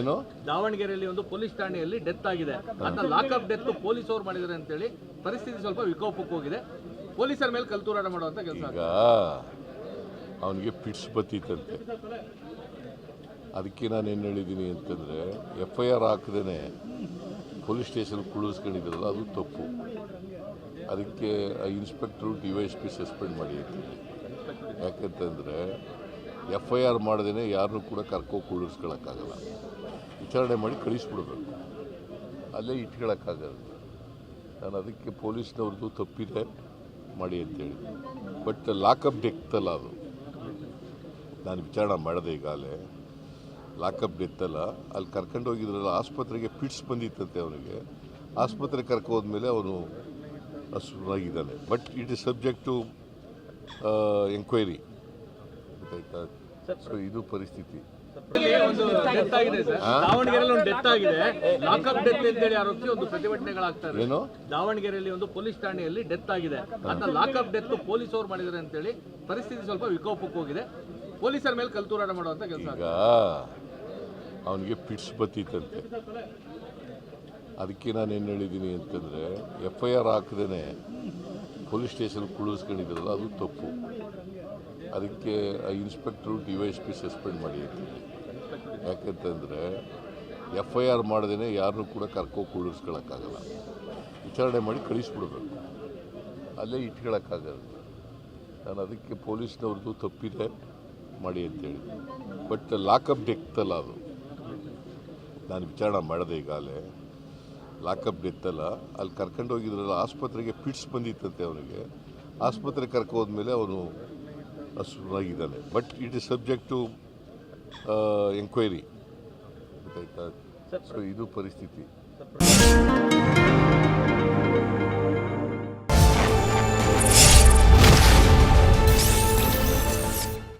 ಏನು? ದಾವಣಗೆರೆಯಲ್ಲಿ ಒಂದು ಪೊಲೀಸ್ ಠಾಣೆಯಲ್ಲಿ ಡೆತ್ ಆಗಿದೆ. ಅದನ್ನ ಲಾಕಪ್ ಡೆತ್ ಪೊಲೀಸ್ ಅವ್ರು ಮಾಡಿದ್ದಾರೆ ಅಂತೇಳಿ ಪರಿಸ್ಥಿತಿ ಸ್ವಲ್ಪ ವಿಕೋಪಕ್ಕೆ ಹೋಗಿದೆ. ಪೊಲೀಸರ ಮೇಲೆ ಕಲ್ತೂರಾಟ ಮಾಡುವಂತ ಕೆಲಸ ಅವನಿಗೆ ಪಿಟ್ಸ್ ಬತ್ತಿತ್ತಂತೆ. ಅದಕ್ಕೆ ನಾನು ಏನು ಹೇಳಿದ್ದೀನಿ ಅಂತಂದರೆ ಎಫ್ ಐ ಆರ್ ಹಾಕದೇ ಪೊಲೀಸ್ ಸ್ಟೇಷನ್ ಕುಳಿಸ್ಕೊಂಡಿದ್ರಲ್ಲ ಅದು ತಪ್ಪು. ಅದಕ್ಕೆ inspector D Y S P suspend ಮಾಡಿ ಅಂತ ಯಾಕಂತಂದರೆ ಎಫ್ ಐ ಆರ್ ಮಾಡ್ದೇ ಯಾರನ್ನೂ ಕೂಡ ಕರ್ಕೋ ಕುಳಿಸ್ಕೊಳಕ್ಕಾಗಲ್ಲ ವಿಚಾರಣೆ ಮಾಡಿ ಕಳಿಸ್ಬಿಡ್ಬೇಕು. ಅಲ್ಲೇ ಇಟ್ಕೊಳಕ್ಕಾಗಲ್ಲ. ನಾನು ಅದಕ್ಕೆ ಪೊಲೀಸ್ನವ್ರದ್ದು ತಪ್ಪಿದೆ ಮಾಡಿ ಅಂತೇಳಿ. ಬಟ್ ಲಾಕಪ್ ಡೆತ್ತಲ್ಲ ಅದು. ನಾನು ವಿಚಾರಣೆ ಮಾಡಿದೆ ಈಗಾಗಲೇ. ಲಾಕಪ್ ಡೆತ್ತಲ್ಲ. ಅಲ್ಲಿ ಕರ್ಕೊಂಡು ಹೋಗಿದ್ರಲ್ಲ, ಆಸ್ಪತ್ರೆಗೆ ಪಿಟ್ಸ್ ಬಂದಿತ್ತಂತೆ ಅವನಿಗೆ. ಆಸ್ಪತ್ರೆ ಕರ್ಕೋದ್ಮೇಲೆ ಅವನು ಅಸ್ವಾಗಿದ್ದಾನೆ but it is subject to enquiry ಗೊತ್ತಾಯ್ತಾ? ಸೊ ಇದು ಪರಿಸ್ಥಿತಿ. ಒಂದು ಡೆತ್ ಆಗಿದೆ ಸರ್. ದಾವಣಗೆರೆಯಲ್ಲಿ ಒಂದು ಡೆತ್ ಆಗಿದೆ. ಲಾಕಪ್ ಡೆತ್ ಅಂತೇಳಿ ಆರೋಪಿಸಿ ಒಂದು ಪ್ರತಿಭಟನೆಗಳಾಗ್ತಾ ಇದೆ ಏನು? ದಾವಣಗೆರೆಯಲ್ಲಿ ಒಂದು ಪೊಲೀಸ್ ಠಾಣೆಯಲ್ಲಿ ಡೆತ್ ಆಗಿದೆ. ಅದನ್ನ ಲಾಕಪ್ ಡೆತ್ ಪೊಲೀಸ್ ಅವ್ರು ಮಾಡಿದ್ದಾರೆ ಅಂತೇಳಿ ಪರಿಸ್ಥಿತಿ ಸ್ವಲ್ಪ ವಿಕೋಪಕ್ಕೆ ಹೋಗಿದೆ. ಪೊಲೀಸರ ಮೇಲೆ ಕಲ್ತೂರಾಟ ಮಾಡುವಂತ ಕೆಲಸ ಅವನಿಗೆ ಪಿಟ್ಸ್ ಬತ್ತಿತ್ತಂತೆ. ಅದಕ್ಕೆ ನಾನು ಏನು ಹೇಳಿದ್ದೀನಿ ಅಂತಂದರೆ ಎಫ್ ಐ ಆರ್ ಹಾಕದೇ ಪೊಲೀಸ್ ಸ್ಟೇಷನ್ ಕುಳಿಸ್ಕೊಂಡಿದ್ರಲ್ಲ, ಅದು ತಪ್ಪು. ಅದಕ್ಕೆ ಆ inspector D Y S P suspend ಮಾಡಿ ಯಾಕಂತಂದರೆ, ಎಫ್ ಐ ಆರ್ ಮಾಡಿದ್ರೆ ಯಾರನ್ನೂ ಕೂಡ ಕರ್ಕೋ ಕುಳಿಸ್ಕೊಳಕ್ಕಾಗಲ್ಲ. ವಿಚಾರಣೆ ಮಾಡಿ ಕಳಿಸ್ಬಿಡ್ಬೇಕು. ಅಲ್ಲೇ ಇಟ್ಕೊಳಕ್ಕಾಗಲ್ಲ. ನಾನು ಅದಕ್ಕೆ ಪೊಲೀಸ್ನವ್ರದ್ದು ತಪ್ಪಿದೆ ಮಾಡಿ ಅಂತೇಳಿ ಬಟ್ ಲಾಕಪ್ ಡೆಕ್ತಲ್ಲ ಅದು. ನಾನು ವಿಚಾರಣೆ ಮಾಡಿದೆ ಈಗಾಗಲೇ. ಲಾಕಪ್ ಡೆತ್ತಲ್ಲ, ಅಲ್ಲಿ ಕರ್ಕೊಂಡು ಹೋಗಿದ್ರಲ್ಲ, ಆಸ್ಪತ್ರೆಗೆ ಪಿಟ್ಸ್ ಬಂದಿತ್ತಂತೆ ಅವನಿಗೆ. ಆಸ್ಪತ್ರೆ ಕರ್ಕೊ ಹೋದ್ಮೇಲೆ ಅವನು ಅಸ್ವನಾಗಿದ್ದಾನೆ but it is subject to enquiry so ಇದು ಪರಿಸ್ಥಿತಿ.